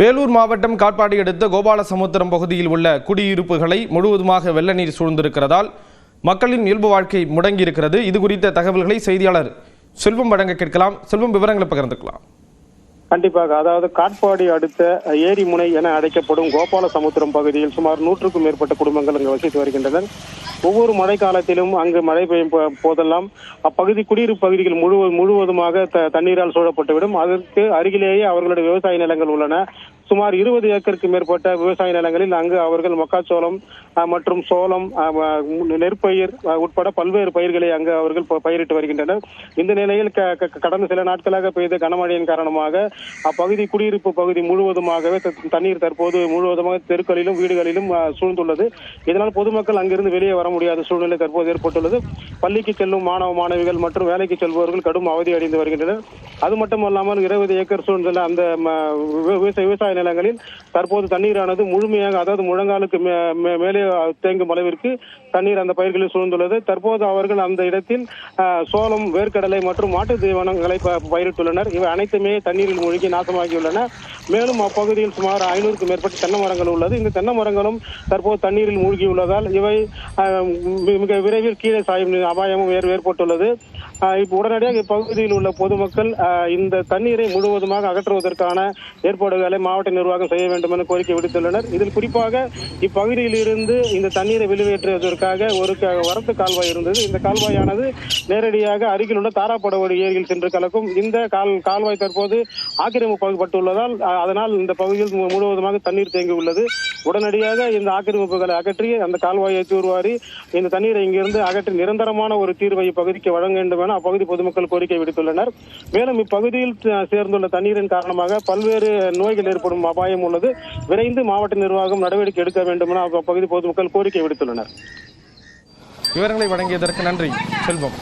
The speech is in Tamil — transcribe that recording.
வேலூர் மாவட்டம் காட்பாடி அடுத்த கோபாலசமுத்திரம் பகுதியில் உள்ள குடியிருப்புகளை முழுவதுமாக வெள்ள நீர் சூழ்ந்திருக்கிறதால் மக்களின் இயல்பு வாழ்க்கை முடங்கியிருக்கிறது. இது குறித்த தகவல்களை செய்தியாளர் செல்வம் வழங்க கேட்கலாம். செல்வம் விவரங்களை பகிர்ந்துக்கலாம். கண்டிப்பாக. அதாவது காட்பாடி அடுத்த ஏரிமுனை என அழைக்கப்படும் கோபாலசமுத்திரம் பகுதியில் சுமார் நூற்றுக்கும் மேற்பட்ட குடும்பங்கள் அங்கு வசித்து வருகின்றனர். ஒவ்வொரு மழை காலத்திலும் அங்கு மழை பெய்யும் போதெல்லாம் அப்பகுதி குடியிருப்பு பகுதிகள் முழுவதும் முழுவதுமாக த- தண்ணீரால் சூழப்பட்டுவிடும். அதற்கு அருகிலேயே அவர்களுடைய விவசாய நிலங்கள் உள்ளன. சுமார் இருபது ஏக்கருக்கு மேற்பட்ட விவசாய நிலங்களில் அங்கு அவர்கள் மக்காச்சோளம் மற்றும் சோளம் நெற்பயிர் உட்பட பல்வேறு பயிர்களை அங்கு அவர்கள் ப- பயிரிட்டு வருகின்றனர். இந்த நிலையில் க- கடந்த சில நாட்களாக பெய்த கனமழையின் காரணமாக அப்பகுதி குடியிருப்பு பகுதி முழுவதுமாகவே தண்ணீர் தற்போது முழுவதுமாக தெருக்களிலும் வீடுகளிலும் சூழ்ந்துள்ளது. இதனால் பொதுமக்கள் அங்கிருந்து வெளியே வர முடியாத சூழ்நிலை தற்போது ஏற்பட்டுள்ளது. பள்ளிக்கு செல்லும் மாணவ மாணவிகள் மற்றும் வேலைக்கு செல்பவர்கள் கடும் அவதி அடைந்து வருகின்றனர். அது மட்டுமல்லாமல் இருபது ஏக்கர் சூழ்நிலை அந்த ம, விவசாய விவசாய நிலங்களில் தற்போது தண்ணீரானது முழுமையாக அதாவது முழங்காலுக்கு மே- மேலே தேங்கும் அளவிற்கு தண்ணீர் அந்த பயிர்களில் சூழ்ந்துள்ளது. தற்போது அவர்கள் அந்த இடத்தில் சோளம் வேர்க்கடலை மற்றும் மாட்டு தீவனங்களை ப- பயிரிட்டுள்ளனர். இவை அனைத்துமே தண்ணீரில் மூழ்கி நாசமாகியுள்ளன. மேலும் அப்பகுதியில் சுமார் ஐநூறுக்கும் மேற்பட்ட தென்னை மரங்கள் உள்ளது. இந்த தென்னை மரங்களும் தற்போது தண்ணீரில் மூழ்கியுள்ளதால் இவை மிக விரைவில் கீழே சாயும் அபாயமும் ஏற்பட்டுள்ளது. இப்போ உடனடியாக இப்பகுதியில் உள்ள பொதுமக்கள் இந்த தண்ணீரை முழுவதுமாக அகற்றுவதற்கான ஏற்பாடுகளை மாவட்ட நிர்வாகம் செய்ய வேண்டும் என கோரிக்கை விடுத்துள்ளனர். இதில் குறிப்பாக இப்பகுதியில் இருந்து இந்த தண்ணீரை வெளியேற்றுவதற்காக ஒரு வரத்து கால்வாய் இருந்தது. இந்த கால்வாயானது நேரடியாக அருகில் உள்ள தாராப்படவடி ஏரியில் சென்று கலக்கும். இந்த கால் கால்வாய் தற்போது ஆக்கிரமிப்பட்டுள்ளதால் அஹ், அதனால் இந்த பகுதியில் முழுவதுமாக தண்ணீர் தேங்கி உள்ளது. உடனடியாக இந்த ஆக்கிரமிப்புகளை அகற்றி அந்த கால்வாயை தூர்வாரி இந்த தண்ணீரை இங்கிருந்து அகற்றி நிரந்தரமான ஒரு தீர்வை இப்பகுதிக்கு வழங்க வேண்டும் என அப்பகுதி பொதுமக்கள் கோரிக்கை விடுத்துள்ளனர். மேலும் இப்பகுதியில் சேர்ந்துள்ள தண்ணீரின் காரணமாக பல்வேறு நோய்கள் ஏற்படும் அபாயம் உள்ளது. விரைந்து மாவட்ட நிர்வாகம் நடவடிக்கை எடுக்க வேண்டும் என அப்பகுதி பொதுமக்கள் கோரிக்கை விடுத்துள்ளனர். விவரங்களை வழங்கியதற்கு நன்றி. செல்வம்.